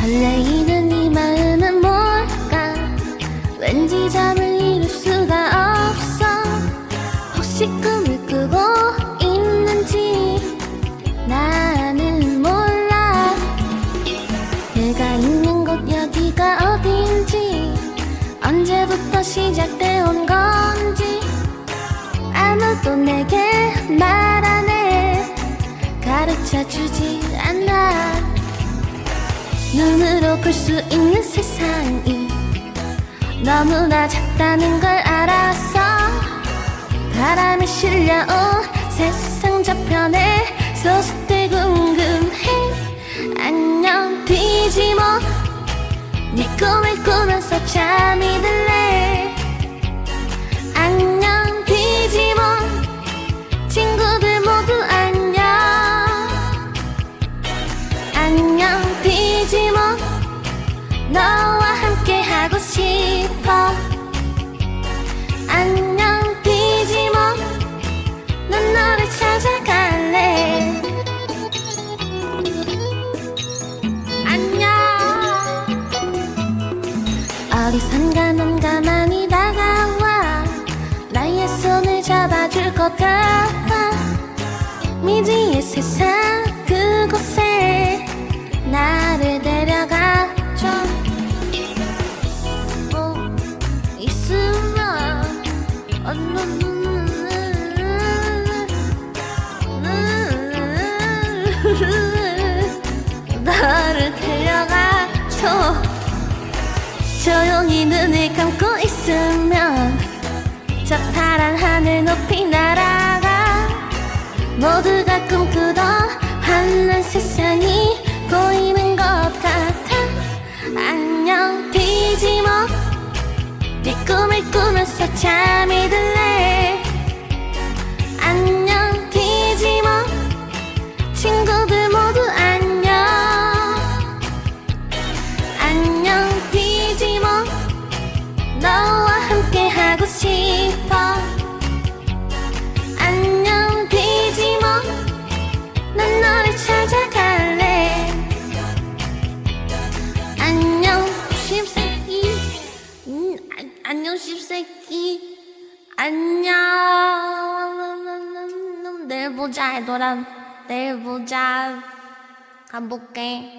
설레이는 이 마음은 뭘까? 왠지 잠을 이룰 수가 없어. 혹시 꿈을 꾸고 있는지 나는 몰라. 내가 있는 곳 여기가 어딘지 언제부터 시작된 건지 아무도 내게 말 안 해 가르쳐 주지 않아. 눈으로 볼 수 있는 세상이 너무나 작다는 걸 알았어 바람에 실려온 세상 저편에 소속돼 궁금해. 안녕 뒤지모 네 꿈을 꾸면서 잠이 들래. 안녕 뒤지모 친구들 모두 안녕. 안녕 너와 함께 하고 싶어. 안녕 뒤지모 난 너를 찾아갈래. 안녕. 어디선가 넌 가만히 다가와. 나의 손을 잡아줄 것 같아 나를 데려가줘 조용히 눈을 감고 있으면 저 파란 하늘 높이 날아가 모두 꿈을 꾸면서 잠이 들래. 안녕 뒤지모 친구들 모두 안녕. 안녕 뒤지모 너 안녕 십새끼. 안녕. 내일 보자 얘들아. 내일 보자. 가볼게